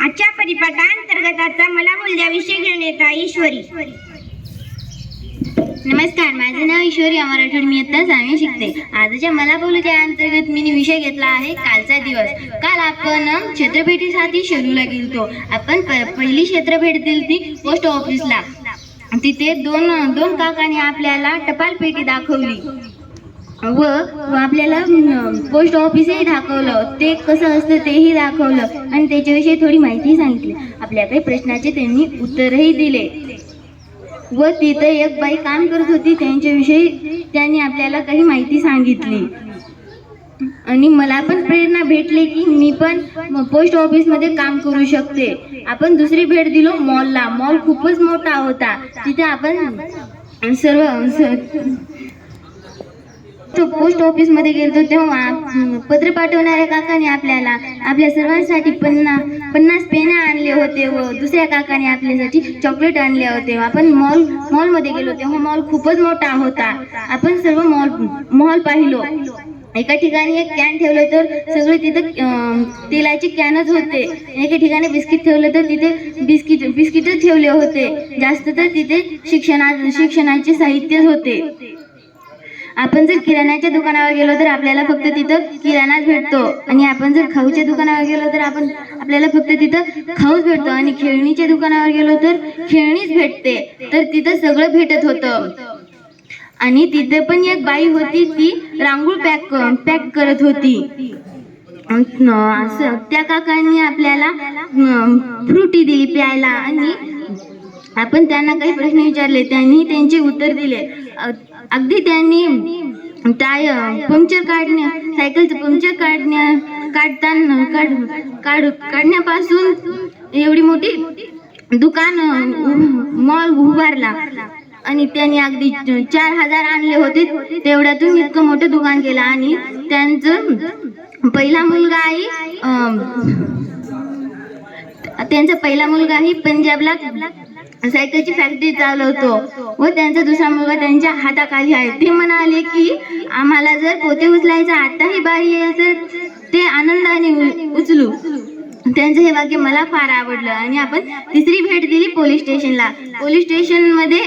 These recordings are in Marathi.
आजच्या परिपाठांतर्गताचा मला मूल्य विषय घेऊन येता ईश्वरी. नमस्कार माझे नाव ईश्वरी अमर आठवड मी इयत्ता सहावी शिकते. आजच्या मला बोलूच्या अंतर्गत मी विषय घेतला आहे कालचा दिवस. काल आपण अ, क्षेत्रभेटीसाठी शेलूला गेलतो. आपण पहिली क्षेत्रभेट दिली ती पोस्ट ऑफिसला. तिथे दोन दोन काकांनी आपल्याला टपाल पेटी दाखवली. व आपल्याला पोस्ट ऑफिसही दाखवलं. ते कसं असतं तेही दाखवलं. आणि त्याच्याविषयी थोडी माहिती सांगितली. आपल्या काही प्रश्नाचे त्यांनी उत्तरही दिले. व तिथं एक बाई काम करत होती. त्यांच्याविषयी त्यांनी आपल्याला काही माहिती सांगितली. आणि मला पण प्रेरणा भेटली की मी पण पोस्ट ऑफिसमध्ये काम करू शकते. आपण दुसरी भेट दिलो मॉलला मॉल खूपच मोठा होता. तिथे आपण सर्व पोस्ट ऑफिसमध्ये गेलो तेव्हा पत्र पाठवणाऱ्या काकाने आपल्याला आपल्या सर्वांसाठी पन्नास पन्नास पेन आणले होते व दुसऱ्या काकाने आपल्यासाठी चॉकलेट आणले होते. आपण मॉल मॉलमध्ये गेलो तेव्हा मॉल खूपच मोठा होता. आपण सर्व मॉल मॉल पाहिलो. एका ठिकाणी एक कॅन ठेवलं तर सगळे तिथं तेलाचे कॅनच होते. एका ठिकाणी बिस्किट ठेवलं तर तिथे बिस्किट बिस्किटच ठेवले होते. जास्त तर तिथे शिक्षणा शिक्षणाचे साहित्यच होते. आपण जर किराण्याच्या दुकानावर गेलो तर आपल्याला फक्त तिथं किराणाच भेटतो. आणि आपण जर खाऊच्या दुकानावर गेलो तर आपण आपल्याला फक्त तिथं खाऊच भेटतो. आणि खेळणीच्या दुकानावर गेलो तर खेळणीच भेटते. तर तिथं सगळं भेटत होतं. आणि तिथे पण एक बाई होती ती रांगोळ पॅक पॅक करत होती. असं त्या काकांनी आपल्याला फ्रुटी दिली प्यायला. आणि आपण त्यांना काही प्रश्न विचारले त्यांनी त्यांचे उत्तर दिले. अगदी त्यांनी टाय पंक्चर काढण्या सायकलचं पंक्चर काढण्या काढताना काढ काढ काढण्यापासून एवढी मोठी दुकान मॉल उभारला. आणि त्यांनी अगदी चार हजार आणले होते तेवढ्यातून इतकं मोठं दुकान केलं. आणि त्यांचं पहिला मुलगा आहे त्यांचा पहिला मुलगा आहे पंजाबला सायकलची फॅक्टरी चालवतो. व त्यांचा दुसरा मुलगा त्यांच्या हाताखाली आहे. ते म्हणाले की आम्हाला जर पोते उचलायचं आताही बारी येईल तर ते आनंदाने उचलू. त्यांचं हे वाक्य मला फार आवडलं. आणि आपण तिसरी भेट दिली पोलीस स्टेशनला. पोलीस स्टेशनमध्ये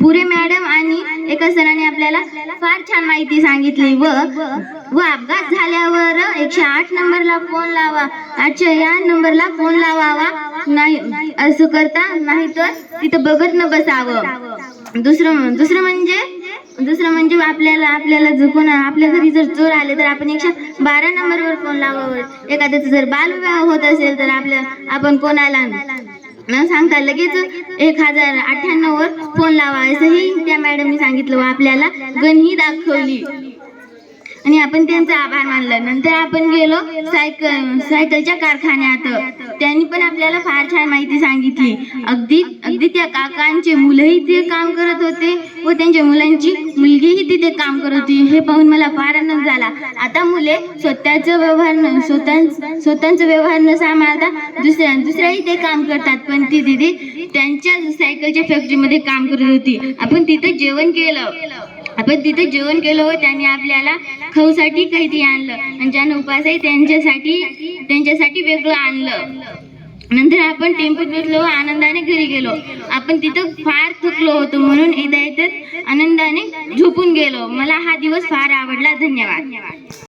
पुरे मॅडम आणि एका सरांनी आपल्याला फार छान माहिती सांगितली व व अपघात झाल्यावर एकशे आठ नंबरला फोन लावा. आजच्या या नंबरला फोन लावावा. नाही असं करता नाही तर तिथं बघत न बसावं. दुसरं दुसरं म्हणजे? दुसरं म्हणजे आपल्याला आपल्याला जर आपल्या घरी जर चोर आले तर आपण एकशे बारा नंबरवर फोन लावावं. एखाद्याचा जर बालविवाह होत असेल तर आपल्या आपण कोणाला न सांगता लगेच एक हजार अठ्ठ्याण्णव वर फोन लावा. असंही त्या मॅडमनी सांगितलं व आपल्याला गणही दाखवली. आणि आपण त्यांचा आभार मानलं नंतर आपण गेलो सायकल सायकलच्या कारखान्यात. त्यांनी पण आपल्याला फार छान माहिती सांगितली. अगदी अगदी त्या काकांचे मुलंही ते काम करत होते व त्यांच्या मुलांची मुलगीही तिथे काम करत होती. हे पाहून मला फार आनंद झाला. आता मुले स्वतःचं व्यवहार न स्वतः स्वतःचं व्यवहार न सांभाळता दुसऱ्या दुसऱ्याही ते काम करतात. पण ती तिथे त्यांच्या सायकलच्या फॅक्टरीमध्ये काम करत होती. आपण तिथे जेवण केलं. आपण तिथे जेवण केलं त्यांनी आपल्याला खाऊसाठी काहीतरी आणलं. आणि ज्यांना उपास आहे त्यांच्यासाठी त्यांच्यासाठी वेगळं आणलं. नंतर आपण टेम्पोत बसलो आनंदाने घरी गेलो. आपण तिथं फार थकलो होतो म्हणून येता येतच आनंदाने झोपून गेलो. मला हा दिवस फार आवडला. धन्यवाद.